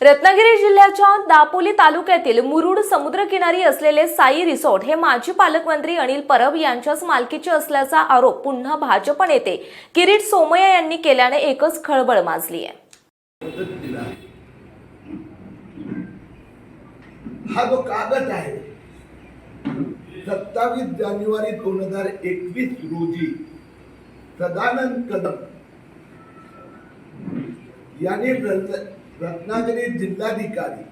रत्नागिरी जिल्ह्याच्या दापोली तालुक्यातील मुरुड समुद्रकिनारी असलेले साई रिसॉर्ट हे माजी पालकमंत्री अनिल परब यांच्याच मालकीचे असल्याचा आरोप पुन्हा भाजप नेते किरीट सोमय्या यांनी केल्याने एकच खळबळ माजली आहे. हा जो कागद आहे सत्तावीस जानेवारी दोन हजार एकवीस रोजी सदानंद कदम यांनी रत्नागिरी जिल्हाधिकारी.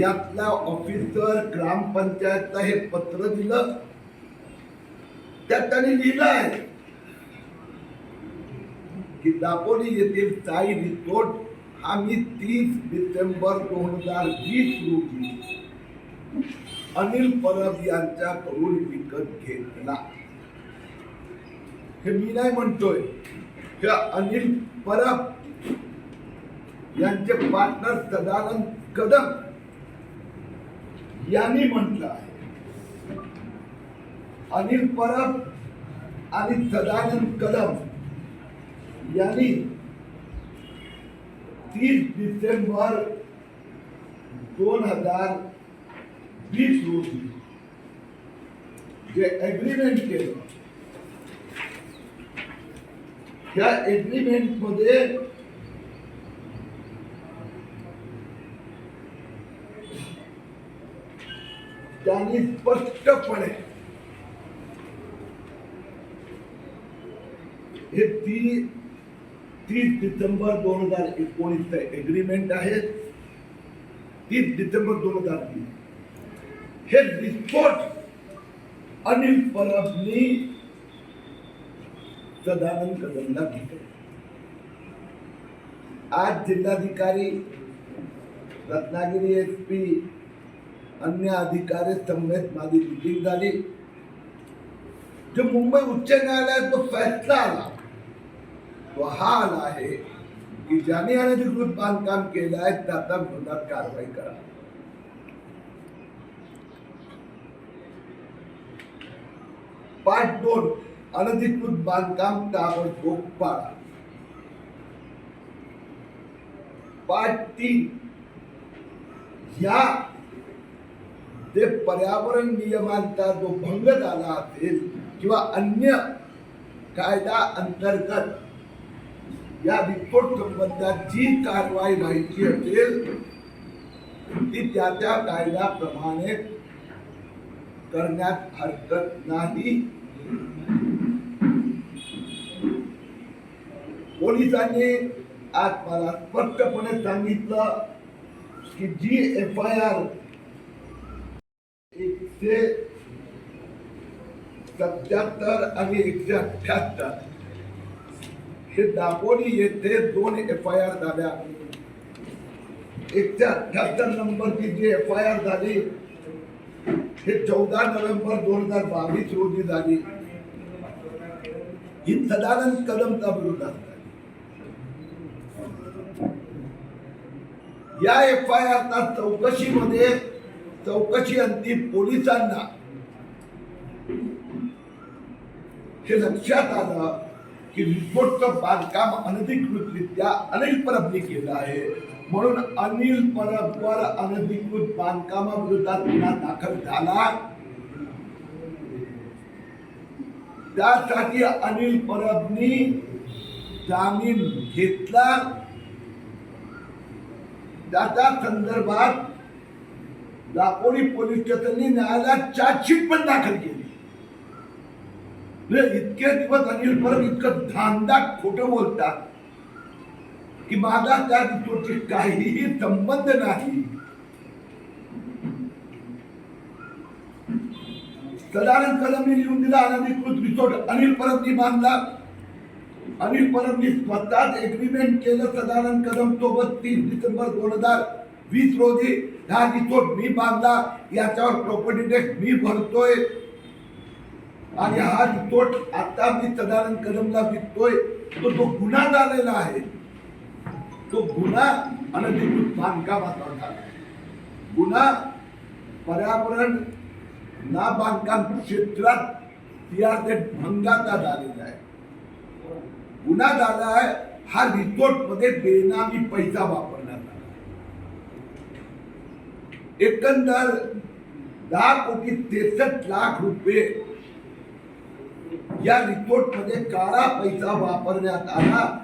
यातल्या ऑफिसर ग्रामपंचायतला हे पत्र दिलं. त्यात त्यांनी लिहिलं आहे की दापोली येथील साई रिसोर्ट हा मी तीस डिसेंबर दोन हजार वीस रोजी अनिल परब यांच्याकडून विकत घेतला. हे मी नाही म्हणतोय. हे अनिल परब यांचे पार्टनर सदानंद कदम यांनी म्हटलं आहे. अनिल परब आणि सदानंद कदम यांनी तीस डिसेंबर दोन हजार वीस रोजी जे एग्रीमेंट केलं या एग्रीमेंटमध्ये त्यांनी स्पष्टपणे हे ती तीस डिसेंबर दोन हजार एकोणीसचं एग्रीमेंट आहे. तीस डिसेंबर दोन हजार वीस. हे रिपोर्ट अनिल परबनी सदानंद कदमला दिले आज जिल्हाधिकारी रत्नागिरी एस पी अन्य अधिकारी समेत माझी मिटिंग झाली. जो मुंबई उच्च न्यायालयात जो फैसला आला तो हा आला आहे की ज्याने अनधिकृत बांधकाम केलं आहे त्याचा विरोधात कारवाई करा. पार्ट दोन. अनधिकृत बांधकाम ताबडतोब पाडा. पाठ तीन. या ते पर्यावरण नियमांचा जो भंग झाला असेल किंवा अन्य कायदा अंतर्गत या रिपोर्ट संबंधात जी कारवाई व्हायची असेल ती त्या त्या कायद्याप्रमाणे करण्यात हरकत नाही. पोलिसांनी आज मला स्पष्टपणे सांगितलं की जी एफ आय आर एकशे सत्याहत्तर आणि एकशे अठ्याहत्तर हे दापोली येथे दोन एफ आय आर झाल्या. एकशे अठ्याहत्तर नंबरची जी एफ आय आर झाली हे चौदा नोव्हेंबर दोन हजार बावीस रोजी झाली. ही सदानंद कदमचा विरोध झाली या एफ आय आरच्या चौकशीमध्ये चौकशी अंती पोलिसांना. हे लक्षात आलं की रिपोर्टचं बांधकाम अनधिकृतरित्या अनिल परबनी केलं आहे. म्हणून अनिल परबवर अनधिकृत बांधकामाविरोधात गुन्हा दाखल झाला. त्यासाठी अनिल परबनी जामीन घेतला. त्याच्या संदर्भात दापोली पोलीस स्टेशननी न्यायालयात चार्जशीट पण दाखल केली. म्हणजे इतके दिवस अनिल परब इतकं धांदाक खोटं बोलतात की माझा त्या रिपोर्टशी काहीही संबंध नाही. सदानंद मी लिहून दिला अनधिकृत रिसोर्ट अनिल परबनी बांधला. अनिल मी स्वतःच एग्रीमेंट केलं सदानंद कदम सोबत तीस डिसेंबर दोन हजार वीस रोजी. हा रिसोर्ट मी बांधला याच्यावर प्रॉपर्टी टॅक्स मी भरतोय. आणि हा रिसोर्ट आता मी सदानंद कदमला विकतोय. तो तो गुन्हा झालेला आहे तो गुन्हा अनधिकृत बांधकामाचा झाला. गुन्हा पर्यावरण ना बांधकाम क्षेत्रात सीआरझेड भंगाचा झालेला आहे. गुन्हा झाला आहे हा रिसोर्टमध्ये बेनामी पैसा वापरण्यात आला. एकंदर दहा कोटी त्रेसष्ट लाख रुपये या रिपोर्टमध्ये काळा पैसा वापरण्यात आला.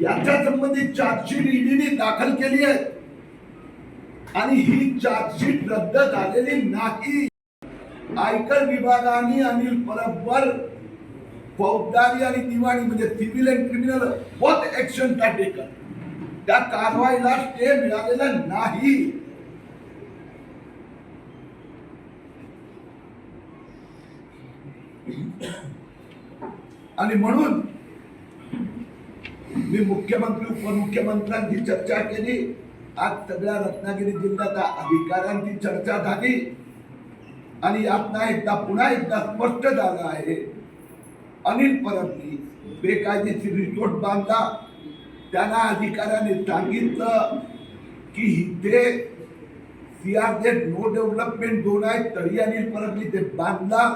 याच्या संबंधित चार्जशीट ईडीने दाखल केली आहे. आणि ही चार्जशीट रद्द झालेली नाही. आयकर विभागाने अनिल परबवर फौजदारी आणि दिवाणी म्हणजे civil and criminal both action taken त्या कारवाईला स्टे मिळालेला नाही. आणि म्हणून मी मुख्यमंत्री उपमुख्यमंत्र्यांची चर्चा केली. आज सगळ्या रत्नागिरी जिल्ह्यात अधिकाऱ्यांची चर्चा झाली. आणि यातना एकदा पुन्हा एकदा स्पष्ट झालं आहे. अनिल परबनी बेकायदेशीर रिसोर्ट बांधला. त्यांना अधिकाऱ्याने सांगितलं की इथे सीआरझेड नो डेव्हलपमेंट झोन आहे तरी अनिल परबनी ते बांधला.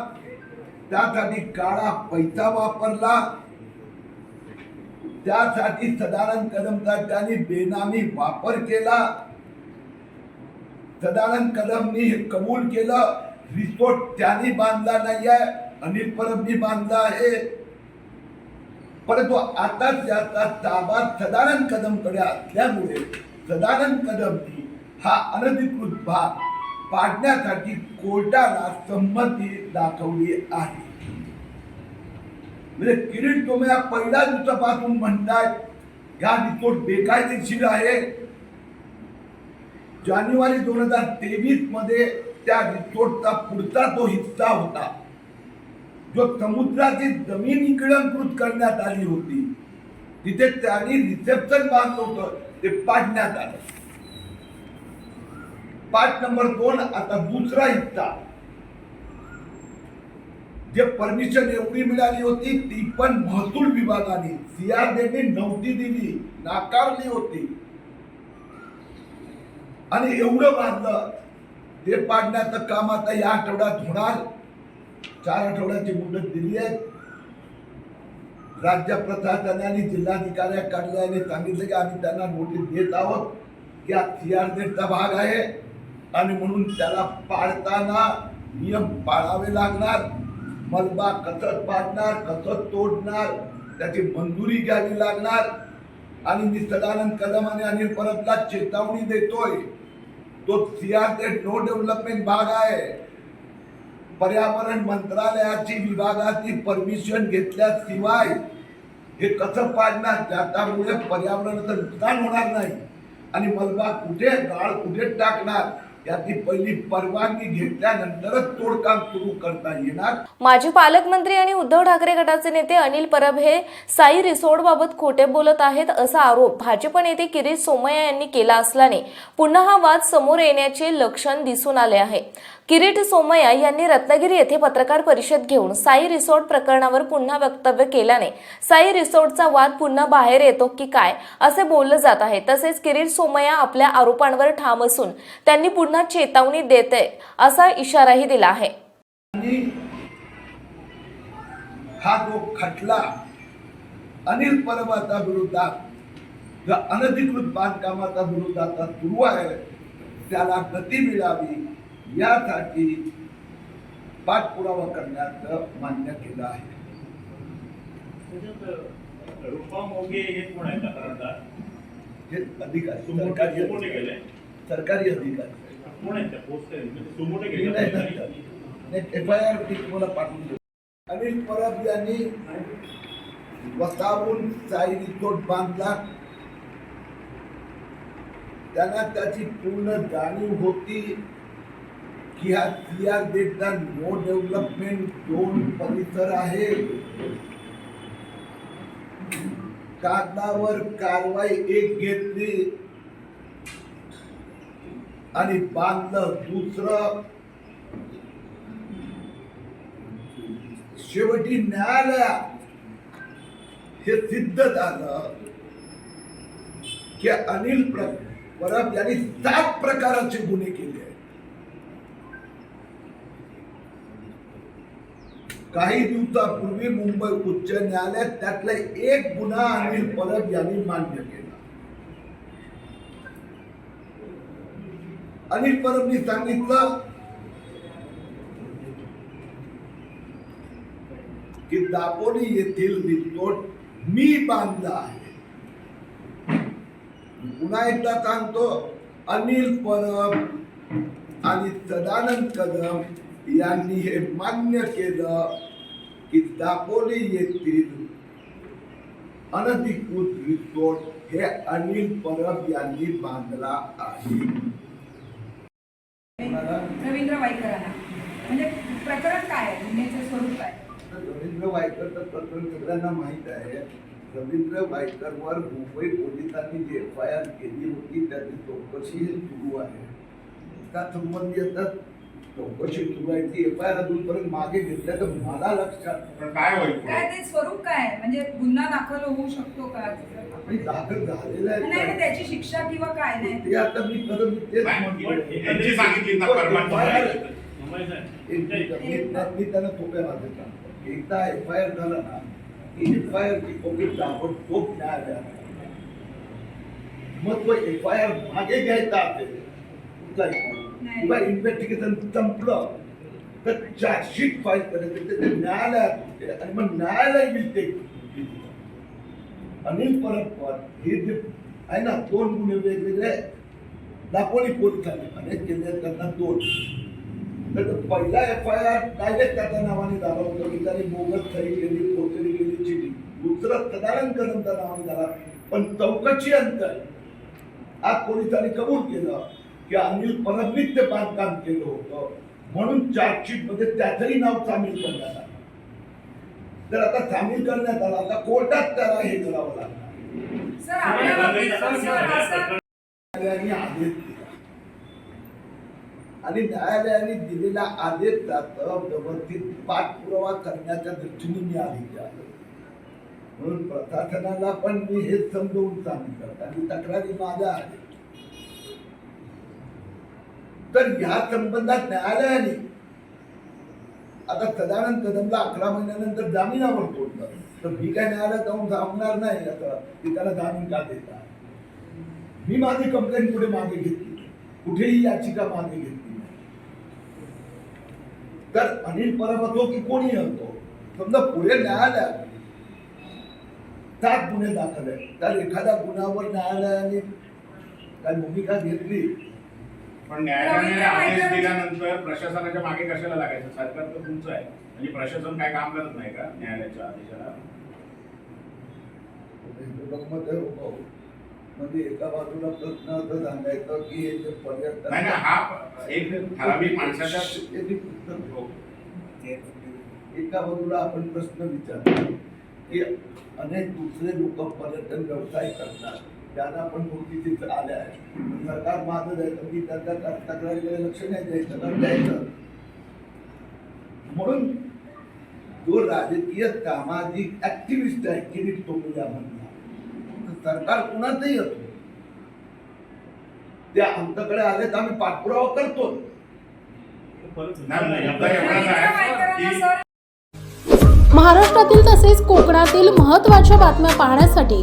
त्यासाठी काळा पैसा वापरला. त्यासाठी सदानंद कदमचा त्यांनी बेनामी वापर केला. सदानंद कदमनी हे कबूल केलं. रिसोर्ट त्यांनी बांधला नाही आहे अनिल परबनी बांधला आहे. परंतु आता त्याचा ताबा सदानंद कदमकडे असल्यामुळे सदानंद कदमनी हा अनधिकृत भाग पाडण्यासाठी कोर्टाला संमती दाखवली आहे. म्हणजे किरीट तुम्ही पहिल्या दिवसापासून म्हणताय या रिपोर्ट बेकायदेशीर आहे. जानेवारी दोन हजार तेवीसमध्ये त्या रिसोर्टचा पुढचा तो हिस्सा होता. जो समुद्राची जमीन इकडंकृत करण्यात आली होती तिथे त्यांनी रिसेप्शन बांधलं होतं ते पाडण्यात आलं. पाठ नंबर दोन आता दुसरा हिस्सा. जे परमिशन एवढी मिळाली होती ती पण महसूल विभागाने. सीआरडीने नव्हती दिली नाकारली होती. आणि एवढं बांधलं ते पाडण्याचं काम आता या आठवड्यात होणार. चार आठवड्याची मुदत दिली आहे. राज्य प्रशासनाने जिल्हाधिकाऱ्या कार्यालयाने सांगितलं की आम्ही त्यांना नोटीस देत आहोत की हा सीआरझेडचा भाग आहे आणि म्हणून त्याला पाळताना नियम पाळावे लागणार मलबा कसं पाडणार कसं तोडणार त्याची मंजुरी घ्यावी लागणार. आणि मी सदानंद कदम आणि अनिल परबला चेतावणी देतोय तो सीआरझेड नो डेव्हलपमेंट भाग आहे. पर्यावरण मंत्रालयाची विभागाची परमिशन घेतल्याशिवाय हे कसं पाडणार? त्यामुळे पर्यावरणाचं नुकसान होणार नाही. आणि मलबा कुठे? गाळ कुठे टाकणार? याची पहिली परवानगी घेतल्यानंतरच तोडकाम सुरू करता येणार. माजी पालकमंत्री आणि उद्धव ठाकरे गटाचे नेते अनिल परब हे साई रिसोर्टबाबत खोटे बोलत आहेत असा आरोप भाजप नेते किरीट सोमय्या यांनी केला असल्याने पुन्हा हा वाद समोर येण्याचे लक्षण दिसून आले आहे. किरीट सोमय्या यांनी रत्नागिरी येथे पत्रकार परिषद घेऊन साई रिसोर्ट प्रकरणावर पुन्हा वक्तव्य केल्याने साई रिसोर्टचा वाद पुन्हा बाहेर येतो की काय असे बोललं जात आहे. तसेच किरीट सोमय्या आपल्या आरोपांवर ठाम असून त्यांनी पुन्हा चेतावणी देते असा इशाराही दिला आहे. हा जो खटला अनिल परबाचा विरोधात जो अनधिकृत बांधकामाचा विरोधात सुरू आहे त्याला गती मिळावी यासाठी पाठपुरावा करण्याचं मान्य केलं आहे. हे अधिकारी सरकारी अधिकारी. सरकारी. एफ आय आर टी तुम्हाला पाठवून अनिल परब यांनी वसावून साई रिसोर्ट बांधला. त्यांना त्याची पूर्ण जाणीव होती. की हा सीआर डेटचा नो डेव्हलपमेंट दोन परिसर आहे कागदावर कारवाई एक घेतली आणि बांधलं दुसरं. शेवटी न्यायालया हे सिद्ध झालं की अनिल प्र- परब यांनी सात प्रकाराचे गुन्हे केले आहेत काही दिवसापूर्वी मुंबई उच्च न्यायालयात त्यातला एक गुन्हा अनिल परब यांनी मान्य केला. अनिल परबनी सांगितलं की दापोली येथील रिसोर्ट मी बांधला आहे. पुन्हा एकदा सांगतो अनिल परब आणि सदानंद कदम यांनी हे मान्य केलं की दापोली येथील अनधिकृत रिसोर्ट हे अनिल परब यांनी बांधला आहे. रवींद्र वाईकरांना म्हणजे प्रकरण काय आहे? गुन्ह्याचं स्वरूप काय रवींद्र वायकरचं प्रकरण सगळ्यांना माहीत आहे. रवींद्र वायकरवर मुंबई पोलिसांनी जी एफ आय आर केली होती त्याची चौकशी सुरू आहे. त्या संबंधी आता चौकशी सुरू आहे ती एफ आय आर अजूनपर्यंत मागे घेतल्याचं मला लक्षात. पण काय होईल काय? ते स्वरूप काय? आहे म्हणजे गुन्हा दाखल होऊ शकतो का? दाखल झालेलं नाही आहे त्याची शिक्षा किंवा काय नाही? ते आता मी खरं मी तेच नाही, यांची सांगितली ना नाही. मी त्यांना सोप्या भाषेत सांगतो. एकदा एफ आय आर झाला ना की एफ आय आर ची कॉपी ताबडतोब न्यायालयात मग तो एफ आय आर मागे घ्यायचा असेल नाही. किंवा इन्व्हेस्टिगेशन संपलं तर चार्जशीट फाईल करायचं ते- न्यायालयात आणि मग न्यायालय विल टेक अनिल परब हे जे आहे ना दोन गुन्हे वेगवेगळे दापोली पोलिसांनी अनेक केले त्यांना दोन. तर पहिला एफ आय आर डायरेक्ट त्याच्या नावाने झाला होता की त्याने बोगस खरी केली पोचरी केली चिठी दुसरा करून त्या नावाने झाला. पण चौकशी अंतर आज पोलिसांनी कबूल केलं. की अनिल परबनीच ते बांधकाम केलं होतं. म्हणून चार्जशीटमध्ये त्याचंही नाव सामील करण्यात आलं. तर आता सामील करण्यात आलं. आता कोर्टात त्याला हे करावं न्यायालयाने आदेश दिला. आणि न्यायालयाने दिलेला आदेश व्यवस्थित पाठपुरावा करण्याच्या दृष्टीने मी आदेश आलो म्हणून प्रशासनाला पण मी हेच समजवून सांगितलं आणि तक्रारी माझ्या आहेत. तर ह्या संबंधात न्यायालयाने आता तदानंद कदमला अकरा महिन्यानंतर जामिनावर सोडलं. तर मी काय न्यायालयात जाऊन थांबणार नाही आता. की त्याला जामीन का देता? मी माझी कंप्लेंट पुढे मागे घेतली? कुठेही याचिका मागे घेतली नाही. तर अनिल परब असो की कोणी असतो समजा पुढे न्यायालयात सात गुन्हे दाखल आहेत. तर एखाद्या गुन्ह्यावर न्यायालयाने काय भूमिका घेतली? पण न्यायालयाने आदेश दिल्यानंतर प्रशासनाच्या मागे कशाला लागायचं? सरकार तर तुमचं आहे. म्हणजे प्रशासन काय काम करत नाही का न्यायालयाच्या आदेशाला? हो भाऊ. म्हणजे एका बाजूला प्रश्न असं सांगायचं की हे जे पर्यटन नाही हा एक ठराविक माणसाच्या हो. एका बाजूला आपण प्रश्न विचारतो की अनेक दुसरे लोक पर्यटन व्यवसाय करतात. त्यांना पण नोटिसीस आल्या आहेत. सरकार माझं द्यायचं की त्यांच्या तक्रारीकडे लक्ष नाही द्यायचं तर द्यायचं? म्हणून जो राजकीय सामाजिक ऍक्टिव्हिस्ट आहे किरीट टोमया म्हणला सरकार कुणाचही असो ते आमच्याकडे आले तर आम्ही पाठपुरावा करतो. महाराष्ट्रातील तसेच कोकणातील महत्त्वाच्या बातम्या पाहण्यासाठी